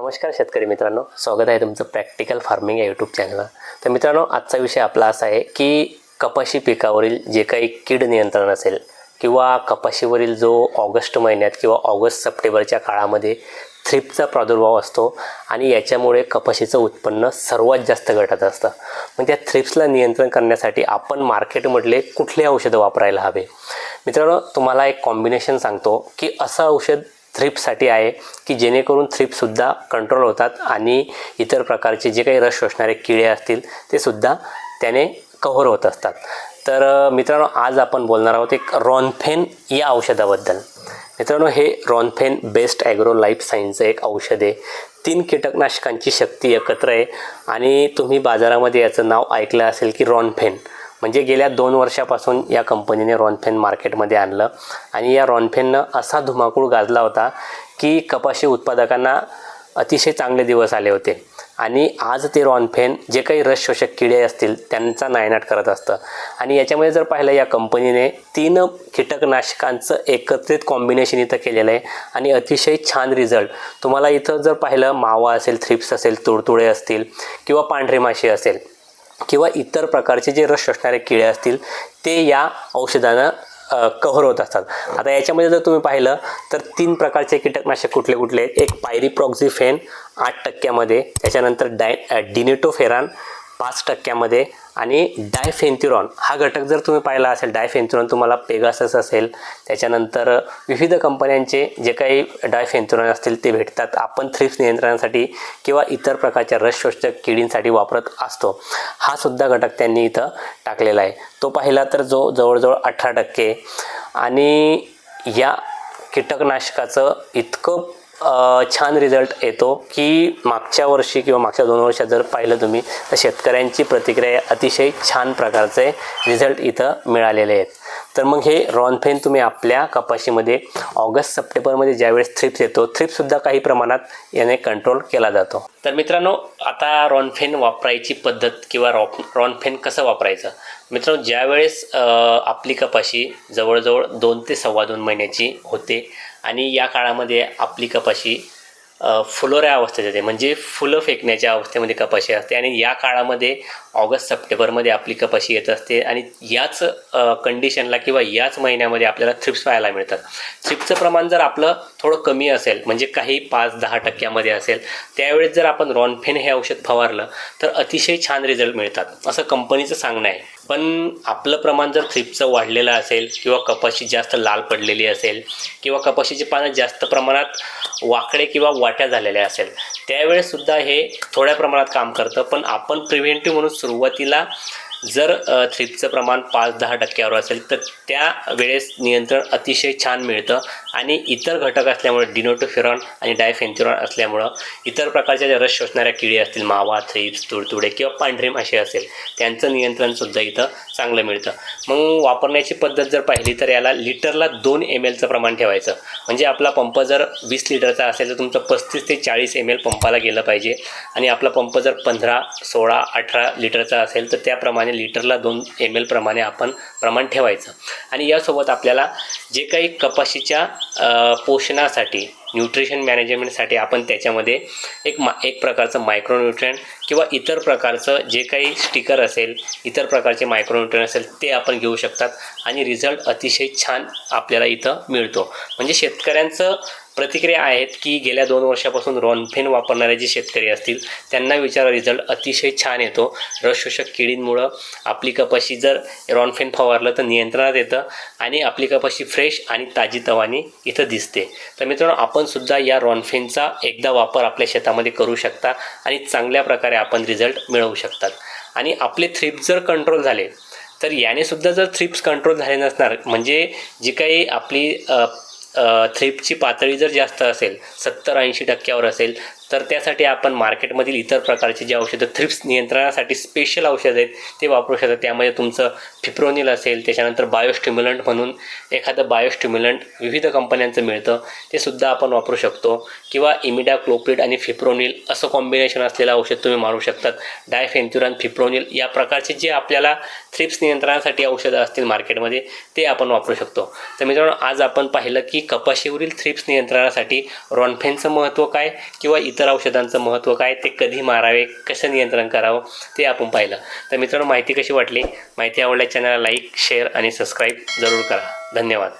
नमस्कार शेतकरी मित्रांनो स्वागत आहे तुमचं प्रॅक्टिकल फार्मिंग या यूट्यूब चॅनलला तर मित्रांनो आजचा विषय आपला असा आहे की कपाशी पिकावरील जे काही कीड नियंत्रण असेल किंवा कपाशीवरील जो ऑगस्ट महिन्यात किंवा ऑगस्ट सप्टेंबरच्या काळामध्ये थ्रिपचा प्रादुर्भाव असतो आणि याच्यामुळे कपाशीचं उत्पन्न सर्वात जास्त घटत असतं. मग त्या थ्रिप्सला नियंत्रण करण्यासाठी आपण मार्केटमधले कुठले औषधं वापरायला हवे? मित्रांनो तुम्हाला एक कॉम्बिनेशन सांगतो की असं औषध थ्रिपसाठी आहे की जेणेकरून थ्रिपसुद्धा कंट्रोल होतात आणि इतर प्रकारचे जे काही रस शोषणारे किडे असतील ते सुद्धा त्याने कव्हर होत असतात. तर मित्रांनो आज आपण बोलणार आहोत एक रॉनफेन या औषधाबद्दल. मित्रांनो हे रॉनफेन बेस्ट ॲग्रो लाईफ सायन्सचं एक औषध आहे. तीन कीटकनाशकांची शक्ती एकत्र आहे आणि तुम्ही बाजारामध्ये याचं नाव ऐकलं असेल की रॉनफेन. म्हणजे गेल्या दोन वर्षापासून या कंपनीने रॉनफेन मार्केटमध्ये आणलं. आणि या रॉनफेननं असा धुमाकूळ गाजला होता की कपाशी उत्पादकांना अतिशय चांगले दिवस आले होते. आणि आज ते रॉनफेन जे काही रस शोषक किडे असतील त्यांचा नायनाट करत असतं. आणि याच्यामध्ये जर पाहिलं या कंपनीने तीन कीटकनाशकांचं एकत्रित कॉम्बिनेशन इथं केलेलं आहे. आणि अतिशय छान रिझल्ट तुम्हाला इथं जर पाहिलं मावा असेल थ्रिप्स असेल तुडतुडे असतील किंवा पांढरी माशी असेल किंवा इतर प्रकारचे जे रस असणारे किडे असतील ते या औषधानं कव्हर होत असतात. आता याच्यामध्ये जर तुम्ही पाहिलं तर तीन प्रकारचे कीटकनाशक कुठले कुठले आहेत? एक पायरीप्रॉक्झिफेन आठ टक्क्यामध्ये. त्याच्यानंतर डाय डिनेटोफेरान पाच टक्क्यामध्ये. आणि डायफेन्थ्युरॉन हा घटक जर तुम्ही पाहिला असेल डायफेन्थ्युरॉन तुम्हाला पेगासस असेल. त्याच्यानंतर विविध कंपन्यांचे जे काही डायफेन्थ्युरॉन असतील ते भेटतात. आपण थ्रिप्स नियंत्रणासाठी किंवा इतर प्रकारच्या रसशोषक किडींसाठी वापरत असतो. हा सुद्धा घटक त्यांनी इथं टाकलेला आहे. तो पाहिला तर जो जवळजवळ अठरा टक्के. आणि या कीटकनाशकाचं इतकं छान रिझल्ट येतो की मागच्या वर्षी किंवा मागच्या दोन वर्षात जर पाहिलं तुम्ही तर शेतकऱ्यांची प्रतिक्रिया अतिशय छान प्रकारचे रिझल्ट इथं मिळालेले आहेत. तर मग हे रॉनफेन तुम्ही आपल्या कपाशीमध्ये ऑगस्ट सप्टेंबरमध्ये ज्यावेळेस थ्रिप्स येतो थ्रिप्ससुद्धा काही प्रमाणात याने कंट्रोल केला जातो. तर मित्रांनो आता रॉनफेन वापरायची पद्धत किंवा रॉ रॉनफेन कसं वापरायचं? मित्रांनो ज्यावेळेस आपली कपाशी जवळजवळ दोन ते सव्वा दोन महिन्याची होते आणि या काळामध्ये आपली कपाशी फुलोऱ्या अवस्थेत येते. म्हणजे फुलं फेकण्याच्या अवस्थेमध्ये कपाशी असते आणि या काळामध्ये ऑगस्ट सप्टेंबरमध्ये आपली कपाशी येत असते आणि याच कंडिशनला किंवा याच महिन्यामध्ये आपल्याला थ्रिप्स पाहायला मिळतात. थ्रिप्सचं प्रमाण जर आपलं थोडं कमी असेल म्हणजे काही पाच दहा टक्क्यामध्ये असेल त्यावेळेस जर आपण रॉनफेन हे औषध फवारलं तर अतिशय छान रिझल्ट मिळतात. असं कंपनीचं सांगणं आहे. पण आपलं प्रमाण जर थ्रिपचं वाढलेलं असेल किंवा कपाशी जास्त लाल पडलेली असेल किंवा कपाशीचे पानं जास्त प्रमाणात वाकडे किंवा वाट्या झालेल्या असेल त्यावेळेससुद्धा हे थोड्या प्रमाणात काम करतं. पण आपण प्रिव्हेंटिव्ह म्हणून सुरुवातीला जर थ्रीपचं प्रमाण पाच दहा टक्क्यावर असेल तर त्या वेळेस नियंत्रण अतिशय छान मिळतं. आणि इतर घटक असल्यामुळे डिनोटोफिरॉन आणि डायफेन्थ्युरॉन असल्यामुळं इतर प्रकारच्या ज्या रस शोषणाऱ्या किडी असतील मावा थ्रिप्स तुडतुडे किंवा पांढरे मासे असेल त्यांचं नियंत्रणसुद्धा इथं चांगलं मिळतं. मग वापरण्याची पद्धत जर पाहिली तर याला लिटरला दोन एम एलचं प्रमाण ठेवायचं. म्हणजे आपला पंप जर वीस लिटरचा असेल तर तुमचं पस्तीस ते चाळीस एम एल पंपाला गेलं पाहिजे. आणि आपला पंप जर पंधरा सोळा अठरा लिटरचा असेल तर त्याप्रमाणे लिटरला दोन एम एल प्रमाणे आपण प्रमाण ठेवायचं. आणि यासोबत आपल्याला जे काही कपाशीच्या पोषणासाठी न्यूट्रिशन मॅनेजमेंटसाठी आपण त्याच्यामध्ये एक मा एक प्रकारचं मायक्रोन्यूट्रियन किंवा इतर प्रकारचं जे काही स्टिकर असेल इतर प्रकारचे मायक्रोन्युट्रियन असेल ते आपण घेऊ शकतात. आणि रिझल्ट अतिशय छान आपल्याला इथं मिळतो. म्हणजे शेतकऱ्यांचं प्रतिक्रिया आहेत की गेल्या दोन वर्षापासून रॉनफेन वापरणारे जे शेतकरी असतील त्यांना विचारा रिझल्ट अतिशय छान येतो. रसशोषक किडींमुळं आपली कपाशी जर रॉनफेन फवारलं तर नियंत्रणात येतं आणि आपली कपाशी फ्रेश आणि ताजी तवानी इथं दिसते. तर मित्रांनो आपण सुद्धा या रॉनफेनचा एकदा वापर आपल्या शेतामध्ये करू शकता आणि चांगल्या प्रकारे आपण रिझल्ट मिळवू शकतात. आणि आपले थ्रिप जर कंट्रोल झाले तर याने सुद्धा जर थ्रिप्स कंट्रोल झाले नसणार म्हणजे जी काही आपली थ्रिपची पातळी जर जास्त असेल सत्तर ऐंशी टक्क्यावर असेल तर त्यासाठी आपण मार्केटमधील इतर प्रकारचे जे औषधं थ्रिप्स नियंत्रणासाठी स्पेशल औषध आहेत ते वापरू शकता. त्यामध्ये तुमचं फिप्रोनिल असेल त्याच्यानंतर बायोस्टिम्युलंट म्हणून एखादं बायोस्टिम्युलंट विविध कंपन्यांचं मिळतं. ते सुद्धा आपण वापरू शकतो. किंवा इमिडा क्लोप्रिड आणि फिप्रोनिल असं कॉम्बिनेशन असलेलं औषध तुम्ही मारू शकतात. डायफेन्थ्युरन फिप्रोनिल या प्रकारचे जे आपल्याला थ्रिप्स नियंत्रणासाठी औषधं असतील मार्केटमध्ये ते आपण वापरू शकतो. तर मित्रांनो आज आपण पाहिलं की कपाशीवरील थ्रिप्स नियंत्रणासाठी रॉनफेनचं महत्त्व काय? किंवा इतर इतर औषधांचं महत्त्व काय ते कधी मारावे कसं नियंत्रण करावं ते आपण पाहिलं. तर मित्रांनो माहिती कशी वाटली? माहिती आवडल्या चॅनलला लाईक शेअर आणि सबस्क्राईब जरूर करा. धन्यवाद.